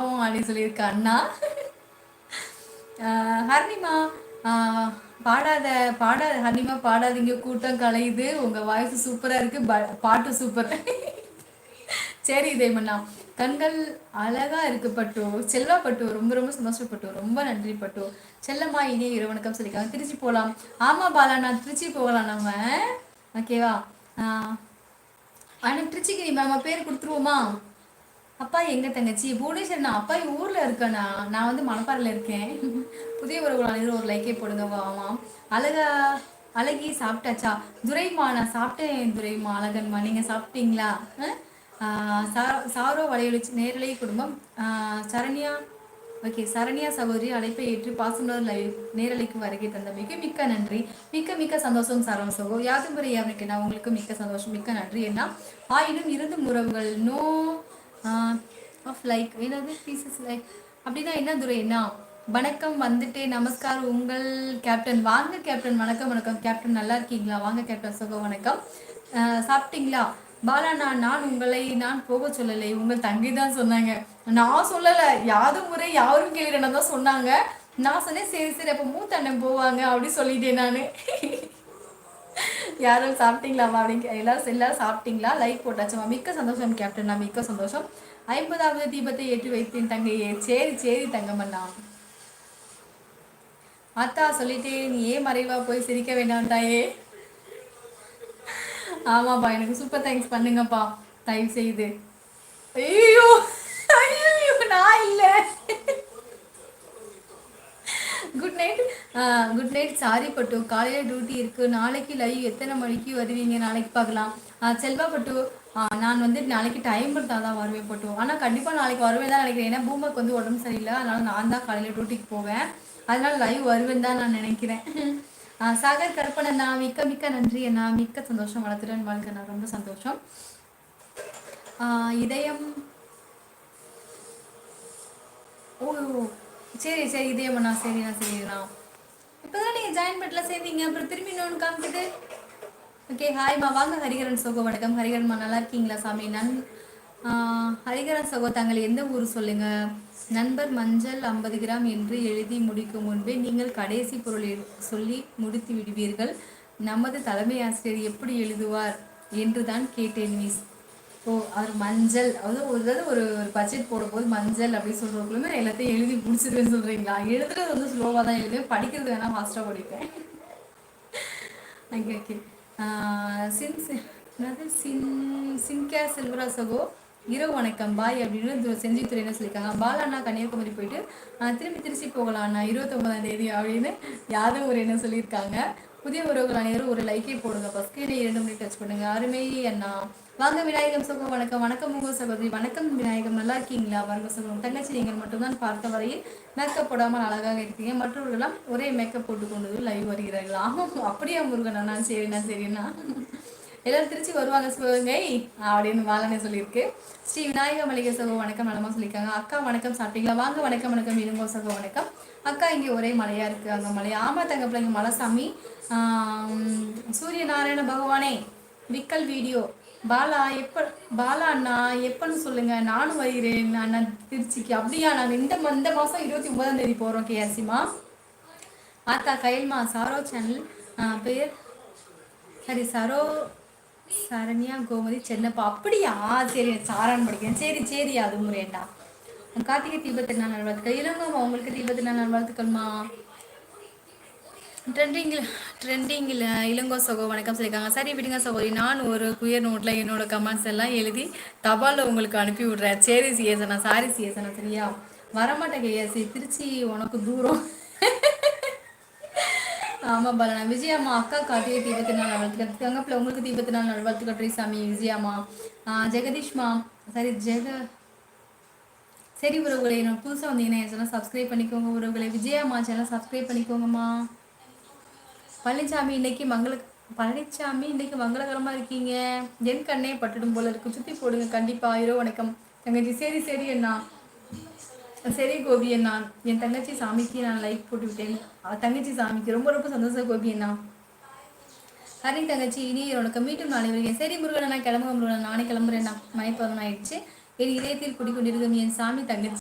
பாவம் அப்படின்னு சொல்லியிருக்க அண்ணா. ஹர்னிமா பாடாத பாடாத ஹர்னிமா பாடாதீங்க. கூட்டம் கலையுது. உங்கள் வாய்ஸ் சூப்பராக இருக்குது ப- பாட்டு சூப்பர் சரி தேவண்ணா கண்கள் அழகா இருக்கு பட்டு. செல்வா பட்டு. ரொம்ப ரொம்ப சந்தோஷப்பட்டு ரொம்ப நன்றி பட்டு. செல்லம்மா இனிய இரவணக்கம் வணக்கம் திருச்சி போகலாம் ஆமா பாலா நான் திருச்சி போகலாம் நம்ம. ஓகேவா? ஆனால் திருச்சிக்கு நம்ம பேர் கொடுத்துருவோமா? அப்பா எங்க தங்கச்சி? புவனேஸ்வர் நான் அப்பா ஊர்ல இருக்கேண்ணா நான் வந்து மணப்பாறையில் இருக்கேன். புதிய உறவுகள் ஒரு லைக்கே போடுங்க வாமா அழகா அழகி சாப்பிட்டாச்சா? துரைமா நான் சாப்பிட்டேன் துரைமா அழகன்மா. நீங்க சாப்பிட்டீங்களா? சா- சாரோ வலையொலி நேரலை குடும்பம். சரண்யா. ஓகே சரண்யா சகோதரி அழைப்பை ஏற்று பாசமலர் லைவ் நேரலைக்கு வருகை தந்தமைக்கு மிக்க நன்றி. மிக்க மிக்க சந்தோஷம் சரவண சகோ. யாதுமுறை யாருக்கு நான் உங்களுக்கு மிக்க சந்தோஷம் மிக்க நன்றி. என்ன ஆயினும் இருந்தும் உறவுகள் நோ ஆஃப் லைக் என்னது? பீசஸ் லைக் அப்படின்னா என்ன துரைனா வணக்கம் வந்துட்டு நமஸ்கார் உங்கள் கேப்டன் வாங்க கேப்டன் வணக்கம் வணக்கம். கேப்டன் நல்லா இருக்கீங்களா? வாங்க கேப்டன் சுக வணக்கம். சாப்பிட்டீங்களா? பாலா நான் நான் உங்களை நான் போக சொல்லலை. உங்கள் தங்கை தான் சொன்னாங்க. நான் சொல்லலை. யாரும் முறை யாரும் கேளுறேன்னு தான் சொன்னாங்க. நான் சொன்னேன் சரி சரி அப்போ மூத்த அண்ணன் போவாங்க அப்படின்னு சொல்லிட்டேன் நான். யாரும் சாப்பிட்டீங்களாமா அப்படின்னு எல்லாரும் எல்லாரும் சாப்பிட்டீங்களா? லைக் போட்டாச்சுமா மிக்க சந்தோஷம் கேப்டன் மிக்க சந்தோஷம். ஐம்பதாவது தீபத்தை ஏற்றி வைத்தேன் தங்கையே. சரி சரி தங்கமண்ணா. அத்தா சொல்லிட்டே நீ ஏன் மறைவா போய் சிரிக்க வேண்டாம் தாயே? ஆமாப்பா எனக்கு சூப்பர் தேங்க்ஸ் பண்ணுங்கப்பா. தயவு செய்து ஐயோ நான் இல்லை good night good night sorry பட்டு. காலையில் டியூட்டி இருக்கு. நாளைக்கு லைவ் எத்தனை மணிக்கு வருவீங்க? நாளைக்கு பார்க்கலாம். செல்வா பட்டு. நான் வந்து நாளைக்கு டைம் இருந்தால் தான் வருவேன் பட்டு. ஆனால் கண்டிப்பாக நாளைக்கு வருவேன் தான் நினைக்கிறேன். ஏன்னா பூமக்கு வந்து உடம்பு சரியில்லை. அதனால் நான் தான் காலையில் டியூட்டிக்கு போவேன். அதனால் லைவ் வருவேன் தான் நான் நினைக்கிறேன். சாகர் சாகர் கருப்பண்ணா மிக்க மிக்க நன்றி அண்ணா. மிக்க சந்தோஷம். வளர்த்துடன் வாழ்க்கை நான் ரொம்ப சந்தோஷம். இதயம் ஓ. சரி சரி இதே பண்ணா சரிண்ணா சரிண்ணா இப்போதான் நீங்கள் ஜாயின் பட்டில் சேர்ந்தீங்க. அப்புறம் திரும்பி இன்னொன்று காமிக்குது. ஓகே ஹாய்மா வாங்க ஹரிகரன் சோகோ வணக்கம். ஹரிகரன்மா நல்லா இருக்கீங்களா சாமி? நன் ஹரிகரன் சகோ தாங்கள் எந்த ஊர் சொல்லுங்க? நண்பர் மஞ்சள் ஐம்பது கிராம் என்று எழுதி முடிக்கும் முன்பே நீங்கள் கடைசி பொருள் சொல்லி முடித்து விடுவீர்கள். நமது தலைமை ஆசிரியர் எப்படி எழுதுவார்? என்று தான் கேட்டேன் மிஸ். ஓ அவர் மஞ்சள் அதாவது ஒரு தடவை ஒரு ஒரு பட்ஜெட் போடும்போது மஞ்சள் அப்படின்னு சொல்கிறவங்களுமே எல்லாத்தையும் எழுதி முடிச்சிருவேன்னு சொல்கிறீங்களா எழுதுறது வந்து ஸ்லோவாக தான் எழுதுவேன் படிக்கிறது வேணால் ஃபாஸ்ட்டாக படிப்பேன். ஓகே ஓகே சின் என்னது? சின் சின்கே செல்வரா சகோ இரவு வணக்கம் பாய் அப்படின்னு இது செஞ்சித்துறை என்ன சொல்லியிருக்காங்க? பாலாண்ணா கன்னியாகுமரி போயிட்டு திரும்பி திருச்சி போகலாம் அண்ணா இருபத்தொன்பதாம் தேதி அப்படின்னு யாதவ் ஒரு என்ன சொல்லியிருக்காங்க? புதிய உறவுகள் அனைவரும் ஒரு லைக்கே போடுங்க. ஃபஸ்ட்டு இரண்டு மணி டச் பண்ணுங்க. அருமை அண்ணா. வாங்க விநாயகம் சகோ வணக்கம். வணக்கம் முக சகோதரி. வணக்கம் விநாயகம். நல்லா இருக்கீங்களா? வருக சகோதரம் தங்கச்சி நீங்கள் மட்டும்தான் பார்த்த வரையில் மேக்கப் போடாமல் அழகாக இருக்கீங்க. மற்றவர்களெல்லாம் ஒரே மேக்கப் போட்டு கொண்டு லைவ் வருகிறார்கள்? ஆமாம் அப்படியா முருகன் அண்ணா. சரிண்ணா சரிண்ணா எல்லாரும் திருச்சி வருவாங்க சிவகங்கை அப்படின்னு வாழனே சொல்லியிருக்கு. ஸ்ரீ விநாயக மளிகை சகோ வணக்கம் நலமாக சொல்லியிருக்காங்க. அக்கா வணக்கம். சாப்பிட்டீங்களா? வாங்க வணக்கம் வணக்கம். இருங்கோ சகோ வணக்கம். அக்கா இங்கே ஒரே மழையா இருக்கு. அங்கே மழை ஆமா தங்க பிள்ளைங்க மலைசாமி. சூரிய நாராயண பகவானே விக்கல் வீடியோ. பாலா எப்ப பாலா அண்ணா எப்பன்னு சொல்லுங்க. நானும் வருகிறேன். அண்ணா திருச்சிக்கு. அப்படியா நாங்கள் இந்த இந்த மாதம் இருபத்தி ஒன்பதாம் தேதி போகிறோம் கேஆர்சிமா ஆத்தா கயல்மா சாரோ சேனல் பேர் சரி சரோ சரண்யா கோமதி சென்னப்பா. அப்படியா? சரி சாரான் படிக்கிறேன். சரி சரி அது முறையண்டா. கார்த்திகை தீபத்தி நல்வாழ்த்துக்கள். இளங்கம்மா உங்களுக்கு தீபத்தி நாள் நல்வாழ்த்துக்கள்மா? ட்ரெண்டிங்கில் ட்ரெண்டிங்கில் இளங்கோ சகோ வணக்கம் சொல்லியிருக்காங்க. சரி விடுங்க சகோதரி. நான் ஒரு குயர் நோட்டில் என்னோட கமெண்ட்ஸ் எல்லாம் எழுதி தபாலில் உங்களுக்கு அனுப்பி விட்றேன். சரி சிஎஸ்ண்ணா சாரி சிஎஸ்ண்ணா சரியா? வரமாட்டேன் கேஎஸ்சி திருச்சி உனக்கு தூரம். ஆமாம் பாலனா. விஜயம்மா அக்கா கார்த்திகை தீபத்தி நாள் நல்வாழ்த்துக்கள் தங்கப்பில் உங்களுக்கு தீபத்தி நாள் நல்வாழ்த்துக்கள் சாமி விஜயாம்மா. ஜெகதீஷ்மா. சரி ஜெக சரி உறவுகளை. நான் புதுசாக வந்தீங்கன்னா என் சேனல் சப்ஸ்கிரைப் பண்ணிக்கோங்க உறவுகளை. விஜயம்மா சேனல் சப்ஸ்கிரைப் பண்ணிக்கோங்கம்மா. பழனிசாமி இன்னைக்கு மங்கள பழனிசாமி இன்னைக்கு மங்களகரமாக இருக்கீங்க. என் கண்ணே பட்டுடும் போல இருக்கு. சுற்றி போடுங்க. கண்டிப்பாக இரோ வணக்கம். தங்கச்சி சரி சரி அண்ணா. சரி கோபி அண்ணா. என் தங்கச்சி சாமிக்கு நான் லைக் போட்டு விட்டேன். தங்கச்சி சாமிக்கு ரொம்ப ரொம்ப சந்தோஷம் கோபி அண்ணா. ஹரி தங்கச்சி இனி உனக்கு மீட்டும் நாளை வருகிறேன். சரி முருகன் நான் கிளம்புங்க முருகன் நானே கிளம்புறேன் நான் மணி பதினொன்று ஆயிடுச்சு என் இதயத்தில் குடிக்கொண்டிருக்கும் என் சாமி தங்கச்சி